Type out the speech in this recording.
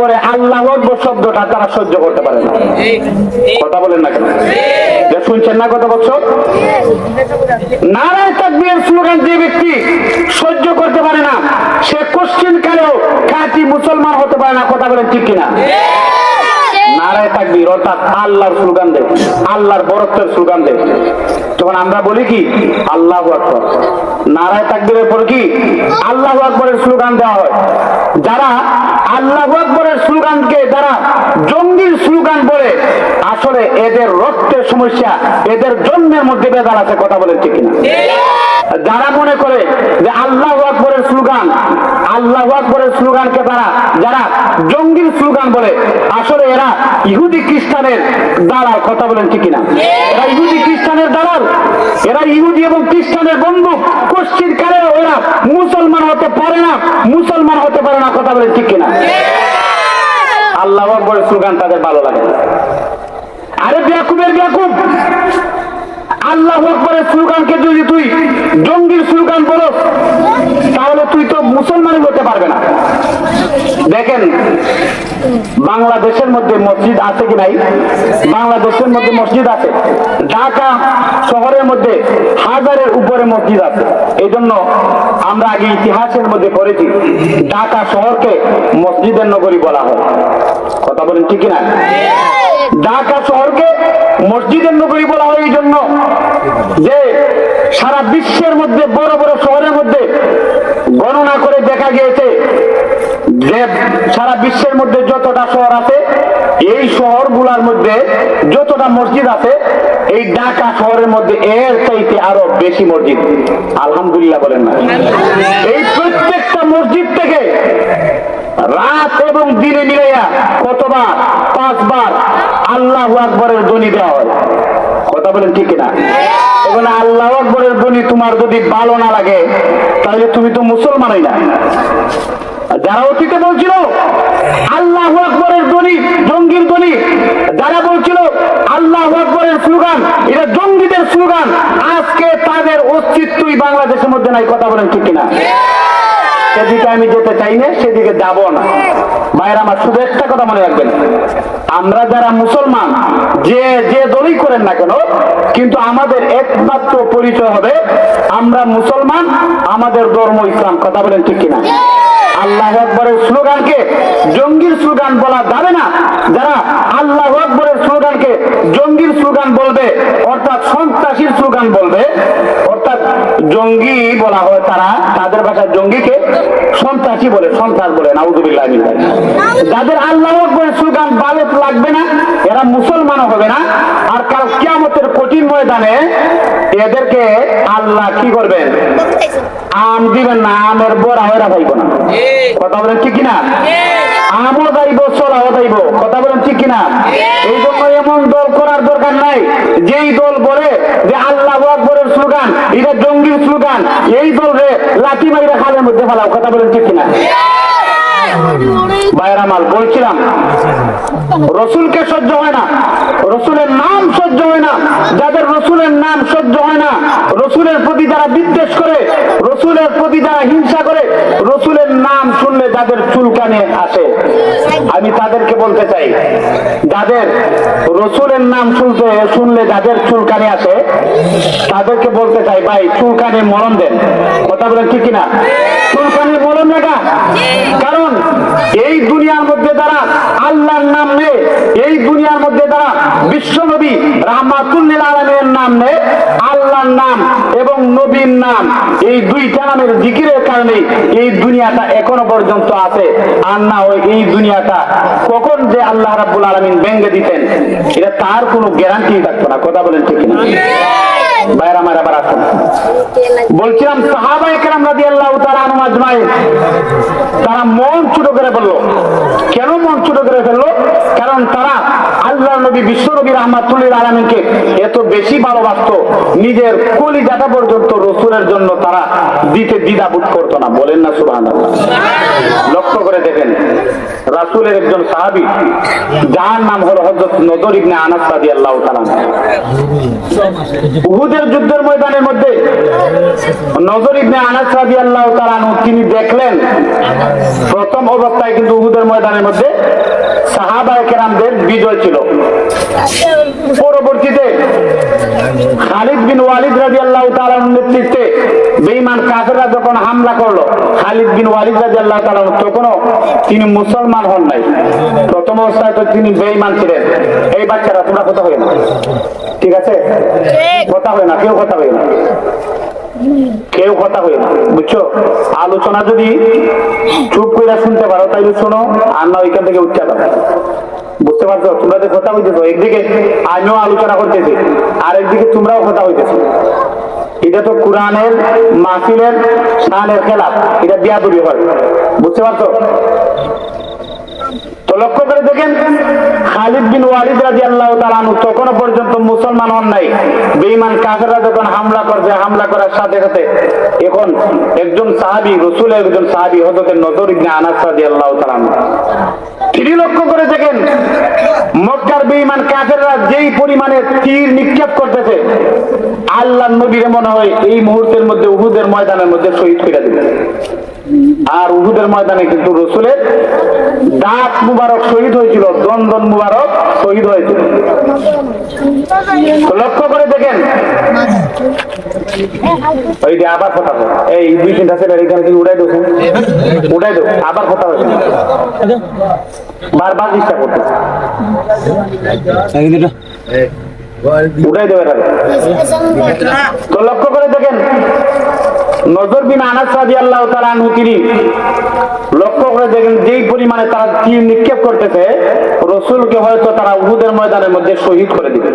পরে শব্দটা তারা সহ্য করতে পারে না। কথা বলেন না যে শুনছেন না কথা সহ্য করতে পারে না, সে কোশ্চিন কালেও খাঁটি মুসলমান হতে পারে না, কথা বলেন ঠিক কিনা? নারায় তাকবীর অর্থাৎ আল্লাহর স্লোগান দেয় আল্লাহর বরত্বের স্লোগান দেয় তখন আমরা বলি কি? আল্লাহ আকবর। নারায় তাকবীরের পর কি? আল্লাহ আকবরের স্লোগান দেওয়া হয়। যারা আল্লাহ আকবরের স্লোগানকে, যারা জঙ্গির স্লোগান বলে, আসলে এদের রক্তের সমস্যা, এদের জন্মের মধ্যে বেদার আছে, কথা বলেন ঠিক কিনা? যারা মনে করে যে আল্লাহ আকবরের স্লোগান, আল্লাহ আকবরের স্লোগানকে তারা, যারা জঙ্গির স্লোগান বলে আসলে এরা ইহুদি খ্রিস্টানের দালাল কথা বলেন ঠিক কিনা? এরা ইহুদি খ্রিস্টানের দালাল এরা ইহুদি এবং খ্রিস্টানের বন্ধু। পশ্চিম কালে ওরা মুসলমান হতে পারে না মুসলমান হতে পারে না কথা বলেন ঠিক কিনা? আল্লাহ আকবরের স্লোগান তাদের ভালো লাগে। না। আরে বেয়াকুবের বেয়াকুব। আল্লাহ আকবরের স্লোগানকে যদি তুই জঙ্গির স্লোগান বলো তাহলে তুই তো মুসলমানই হতে পারবে না। দেখেন, বাংলাদেশের মধ্যে মসজিদ আছে কি নাই? বাংলাদেশের মধ্যে মসজিদ আছে। ঢাকা শহরের মধ্যে হাজারের উপরে মসজিদ আছে। এই জন্য আমরা আগে ইতিহাসের মধ্যে পড়েছি, ঢাকা শহরকে মসজিদের নগরী বলা হয়। কথা বলেন ঠিক না ঢাকা শহরকে মসজিদের নগরী বলা হয় এই জন্য যে সারা বিশ্বের মধ্যে বড় বড় শহরের মধ্যে গণনা করে দেখা গিয়েছে যে সারা বিশ্বের মধ্যে যতটা শহর আছে, এই শহরগুলোর মধ্যে যতটা মসজিদ আছে, এই ঢাকা শহরের মধ্যে এর চাইতে আরও বেশি মসজিদ। আলহামদুলিল্লাহ বলেন না। এই প্রত্যেকটা মসজিদ থেকে রাত এবং দিনে মিলাইয়া কতবার, পাঁচবার আল্লাহ আকবরের ধ্বনি দেওয়া হয়। কথা বলেন ঠিক না এখন আল্লাহ আকবরের ধ্বনি তোমার যদি ভালো না লাগে, তাহলে তুমি তো মুসলমানই না যারা অতীতে বলছিল, আল্লাহ আকবরের ধ্বনি, জঙ্গির ধ্বনি যারা বলছিল, আল্লাহ আকবরের স্লোগান এটা জঙ্গিদের স্লোগান। আজকে তাদের অস্তিত্বই বাংলাদেশের মধ্যে নাই, কথা বলেন ঠিক কিনা? সেদিকে আমি যেতে চাই না সেদিকে যাব না। ভাইয়ের আমার শুধু একটা কথা মনে রাখবেন। আমরা যারা মুসলমান যে যে দলই করেন না কেন কিন্তু আমাদের একমাত্র পরিচয় হবে আমরা মুসলমান আমাদের ধর্ম ইসলাম। কথা বলেন ঠিক কিনা? আল্লাহ আকবরের স্লোগানকে জঙ্গির স্লোগান বলা যাবে না। যারা আল্লাহ আকবরের স্লোগানকে জঙ্গির স্লোগান বলবে অর্থাৎ সন্ত্রাসীর স্লোগান বলবে জঙ্গি বলা হয় তারা তাদের ভাষায় জঙ্গিকে সন্ত্রাসী বলে সন্ত্রাস বলে নাউজুবিল্লাহ বিল্লাহ। যাদের আল্লাহ স্লোগান ভালো লাগবে না এরা মুসলমানও হবে না। আর কাল কিয়ামতের কঠিন ময়দানে এদেরকে আল্লাহ কি করবেন? আম দিবেন না আমের বড়া হয়ে পাইব না। কথা বলেন ঠিক কিনা? আমও যাইব চলাও যাইব কথা বলেন ঠিক কিনা? এই জন্য এমন দল করার দরকার নাই। যেই দল বলে যে আল্লাহ আকবরের স্লোগান এটা জঙ্গির স্লোগান এই দল রে লাঠি মাইরা খালের মধ্যে ফেলাও। কথা বলেন ঠিক কিনা? বাইরা মাল বলছিলাম। রসুলকে সহ্য হয় না। রসুলের নাম সহ্য হয় না। যাদের রসুলের নাম সহ্য হয় না রসুলের প্রতি যারা বিদ্বেষ করে, রসুলের প্রতি যারা হিংসা করে, রসুলের নাম শুনলে যাদের চুলকানে আসে। আমি তাদেরকে বলতে চাই, যাদের রসুলের নাম শুনতে, শুনলে যাদের চুলকানে আসে, তাদেরকে বলতে চাই, ভাই, চুলকানে মরণ দেন। কথা বলেন ঠিক কিনা? চুলকানে মরণ লাগা কারণ এই দুনিয়ার মধ্যে যারা আল্লাহর নাম নেয়, এই দুনিয়ার মধ্যে যারা বিশ্বনবী রাহমাতুল্লিল আলমের নাম নেয়, আল্লাহর নাম এবং নবীর নাম। এই দুইটা নামের জিকিরের কারণে এই দুনিয়াটা এখনও পর্যন্ত আছে। আর না ওই এই দুনিয়াটা কখন যে আল্লাহ রাব্বুল আলমিন ভেঙ্গে দিতেন, এটা তার কোনো গ্যারান্টি থাকতো না। কথা বলেন ঠিক না বলছিলাম আজমাইন, তারা মন ছোট করে ফেলল কেন মন ছোট করে ফেলল কারণ তারা আল্লাহ নবী নবী, বিশ্ব নবী রহমাতুল্লিল আলমিনকে এত বেশি ভালোবাসত, নিজের কলিজাটা পর্যন্ত রসুলের জন্য তারা দিতে দ্বিধাবোধ করতো না। বলেন না সুবাহ লক্ষ্য করে দেখেন, রাসুলের একজন সাহাবি, যার নাম হলো হজরত নজর ইবনে আনাস রাদিয়াল্লাহু তাআলা উহুদের যুদ্ধের ময়দানের মধ্যে নজর ইবনে আনাস রাদিয়াল্লাহু তাআলা আনহু, তিনি দেখলেন, প্রথম অবস্থায় কিন্তু উহুদের ময়দানের মধ্যে সাহাবায়ে কেরামদের বিজয় ছিল। পরবর্তীতে খালিদ বিন ওয়ালিদ রাদিয়াল্লাহু তাআলার নেতৃত্বে বেঈমান কাফেররা যখন হামলা করল খালিদ বিন ওয়ালিদ রাদিয়াল্লাহু তাআলা তখনও তিনি মুসলমান হন নাই। প্রথম অবস্থায় তো তিনি বেঈমান ছিলেন। এই বাচ্চারা তোমরা কথা হয় না। ঠিক আছে? কথা হয় না কেউ কথা হয় না। কেউ কথা হয় না বুঝছ? আলোচনা যদি চুপ করে শুনতে পারো তাইলে শোনো আর না ওইখান থেকে উচ্চা দাও বুঝতে পারছ? তোমরা যে কথা হইতেছো একদিকে আমিও আলোচনা করতেছি আর একদিকে তোমরাও কথা হইতেছো এটা তো কোরআনের মাহফিলের শানের খেলা এটা বিয়াদবি হয়। বুঝতে পারছ? তো লক্ষ্য করে দেখেন খালিদ বিন ওয়ালিদ রাজি আল্লাহ তালানু তখনও পর্যন্ত মুসলমান হন নাই। বেঈমান কাফেররা যখন হামলা করছে হামলা করার সাথে সাথে এখন একজন সাহাবি, রসুলের একজন সাহাবি হজরতের নজর ইবনে আনাস রাজি আল্লাহ তালানু তিনি লক্ষ্য করে দেখেন, মক্কার বেঈমান কাফেররা যেই পরিমাণে তীর নিক্ষেপ করতেছে আল্লাহ নবীরে মনে হয় এই মুহূর্তের মধ্যে, উহুদের ময়দানের মধ্যে শহীদ করে দিবে। আর উহুদের ময়দানে কিন্তু রসুলের দাঁত মুবারক শহীদ হয়েছিল, দন্দন মুবারক শহীদ হয়েছিল। লক্ষ্য করে দেখেন। ওই আবার কথা। এই দুই তিনটা ছেলের এখানে কি উড়াই দেবো উড়াই দেবো আবার কথা হয়েছে বারবার চেষ্টা করতে উড়াই দেবে তো লক্ষ্য করে দেখেন নজর বিন আনাস রাদিয়াল্লাহু আল্লাহ তারা তিনি লক্ষ্য করে দেখেন যেই পরিমাণে তারা তীর নিক্ষেপ করতেছে, রসুলকে হয়তো তারা উহুদের ময়দানের মধ্যে শহীদ করে দিবে।